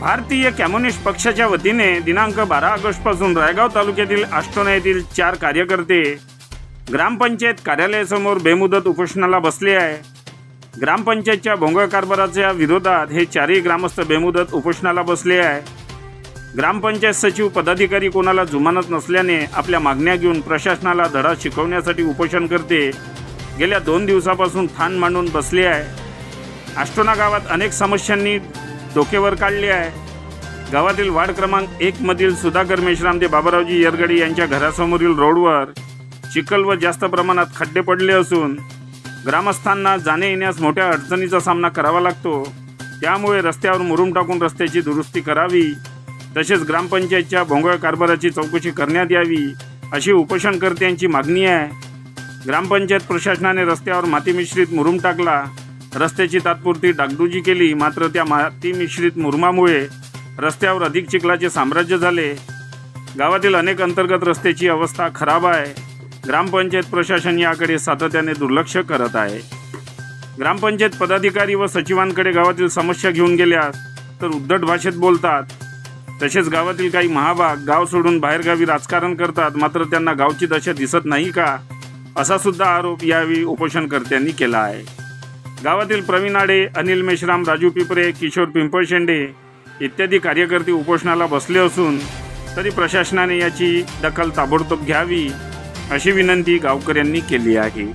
भारतीय कम्युनिस्ट पक्षाच्या वतीने दिनांक बारा ऑगस्टपासून रायगाव तालुक्यातील आष्टोना येथील चार कार्यकर्ते ग्रामपंचायत कार्यालयासमोर बेमुदत उपोषणाला बसले आहे. ग्रामपंचायतच्या भोंगळ कारभाराच्या विरोधात हे चारही ग्रामस्थ बेमुदत उपोषणाला बसले आहे. ग्रामपंचायत सचिव पदाधिकारी कोणाला जुमानत नसल्याने आपल्या मागण्या घेऊन प्रशासनाला धडा शिकवण्यासाठी उपोषण करते. गेल्या दोन दिवसापासून ठाण मांडून बसले आहे. आष्टोना गावात अनेक समस्यांनी डोकेवर काढले आहे. गावातील वार्ड क्रमांक एक मधील सुधाकर मेश्राम ते बाबारावजी येरगडे यांच्या घरासमोरील रोडवर चिखल व जास्त प्रमाणात खड्डे पडले असून ग्रामस्थांना जाणे येण्यास मोठ्या अडचणीचा सामना करावा लागतो. त्यामुळे रस्त्यावर मुरुम टाकून रस्त्याची दुरुस्ती करावी तसेच ग्रामपंचायतच्या भोंगळ कारभाराची चौकशी करण्यात यावी अशी उपोषणकर्त्यांची मागणी आहे. ग्रामपंचायत प्रशासनाने रस्त्यावर माती मिश्रित मुरुम टाकला रस्त्याची तात्पुरती डागडुजी केली मात्र त्या माती मिश्रित मुरमामुळे रस्त्यावर अधिक चिखलाचे साम्राज्य झाले. गावातील अनेक अंतर्गत रस्त्याची अवस्था खराब आहे. ग्रामपंचायत प्रशासन याकडे सातत्याने दुर्लक्ष करत आहे. ग्रामपंचायत पदाधिकारी व सचिवांकडे गावातील समस्या घेऊन गेल्यास तर उद्धट भाषेत बोलतात. तसेच गावातील काही महाभाग गाव सोडून बाहेरगावी राजकारण करतात मात्र त्यांना गावची दशा दिसत नाही का? असा सुद्धा आरोप यावेळी उपोषणकर्त्यांनी केला आहे. गावातील प्रवीण आडे अनिल मेश्राम राजू पिपरे किशोर पिंपळशेंडे इत्यादी कार्यकर्ते उपोषणाला बसले असून तरी प्रशासनाने याची दखल ताबडतोब घ्यावी अशी विनंती गावकऱ्यांनी केली आहे.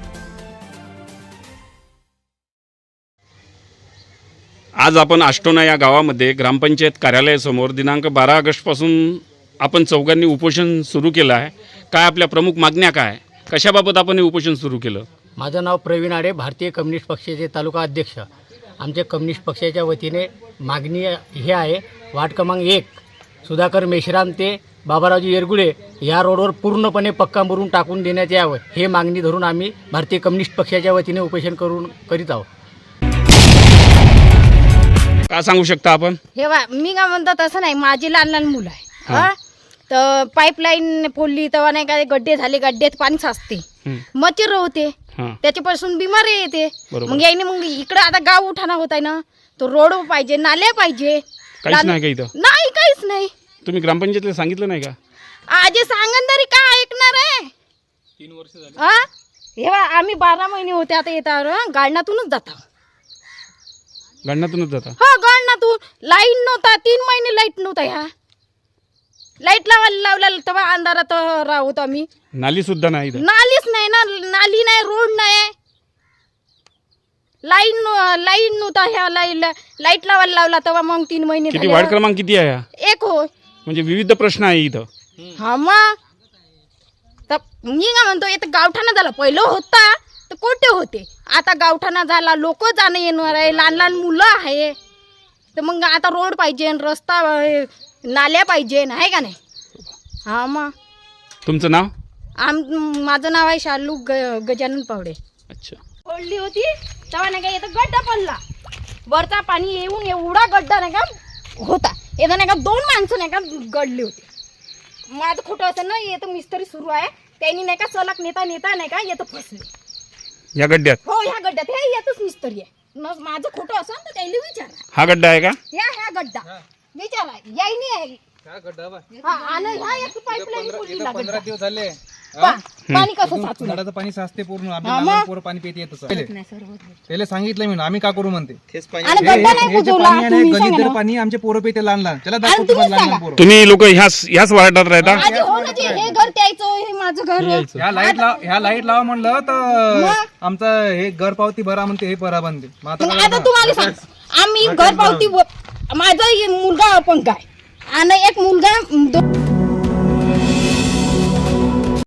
आज आपण आष्टोना या गावामध्ये ग्रामपंचायत कार्यालयासमोर दिनांक बारा ऑगस्टपासून आपण चौघांनी उपोषण सुरू केलं आहे. काय आपल्या प्रमुख मागण्या काय? कशाबाबत आपण हे उपोषण सुरू केलं? माझं नाव प्रवीण आडे भारतीय कम्युनिस्ट पक्षाचे तालुका अध्यक्ष. आमच्या कम्युनिस्ट पक्षाच्या वतीने मागणी हे आहे वार्ड क्रमांक एक सुधाकर मेश्राम ते बाबारावजी येरगुडे या रोडवर पूर्णपणे पक्का मुरून टाकून देण्यात यावं हे मागणी धरून आम्ही भारतीय कम्युनिस्ट पक्षाच्या वतीने उपोषण करून करीत आहोत. काय सांगू शकता आपण? हे वा मी काय म्हणतो तसं नाही माझी लहान लहान मुलं आहे. हा. तर पाईपलाईन फोडली तेव्हा नाही का गड्डे झाले गड्ड्यात पाणी साचते. मच्छर होते. त्याच्यापासून बिमारी येते. मग याने मग इकडे आता गाव उठाणा होत आहे ना तो रोड पाहिजे नाले पाहिजे. काहीच नाही का इथं? नाही काहीच नाही. तुम्ही ग्रामपंचायतला सांगितलं नाही का? आजी सांगन तरी काय ऐकणार आहे? तीन वर्ष झाली. हे? बा आम्ही बारा महिने होते आता येतात गाडण्यातूनच जाता. गणनातूनच जाता? हो गाडण्यातून लाइट नव्हता तीन महिने लाइट नव्हता ह्या. लाइट लावायला लावला तेव्हा अंधारात राहत आम्ही. नाली सुद्धा नाही इथं. नालीच नाही ना नाली नाही रोड नाही. लाईन लाइट नव्हता ह्या लाइट लाइट लावायला लावला तेव्हा मग तीन महिने किती? झाले. वार्ड क्रमांक किती आहे हा? एक होय म्हणजे विविध प्रश्न आहे इथं. हा मग. तर मी काय म्हणतो इथं गावठाणा झाला. पहिलं होता तर कोठे होते? आता गावठाणा झाला लोक जाणं येणार आहे लहान लहान मुलं आहे. तर मग आता रोड पाहिजे रस्ता नाल्या पाहिजे आहे का नाही? हा मग. तुमचं नाव? आम माझं नाव आहे शालू ग गजानन पावडे. अच्छा. फोडली होती तेव्हा नाही का इथं गड्डा पडला. वरचा पाणी येऊन एवढा गड्डा नाही का होता. इथं नाही का दोन माणसं नाही का गडली होती. माझं खोटं असं ना येतं मिस्त्री सुरू आहे. त्यांनी नाही का सलग नेता नेता नाही का येतं फसले. या गड्ड्यात? हो ह्या गड्ड्यात. हे येतच मिस्त्री आहे. मग माझं खोटं असं तर त्यांनी विचारा हा गड्डा आहे का? ह्या ह्या गड्डा. विचारा यायनी आहे. आणि ह्या एक पाईपलाईन फोडली पंधरा दिवस झाले. पा- पाणी कसं साचून नळाचं पाणी साचते पूर्ण. आम्ही हा, लहान? पोरं पाणी पित येत. त्याला सांगितलं मी आम्ही का करू म्हणते? आणि हे- गड्डा नाही हे जे बुजवला पाणी आहे ना, तुम्ही गलित सांगा जर ना. पाणी आमचे पोरं पिते लहान लहान त्याला दाखवतो तुम्ही लहान लहान सांगा. पोरं. तुम्ही लोक ह्याच ह्याच वार्डात राहता? आधी हो ना जे हे घर द्यायचं हे माझं घर ह्या लाइट लाव ह्या लाइट लावा म्हणलं तर? आमचं हे घर पावती भरा म्हणते हे भरा म्हणते. मग आता मग काय आता तुम्हाला सांग आम्ही घर पावती माझा मुलगा अपंग आहे आणि एक मुलगा दो-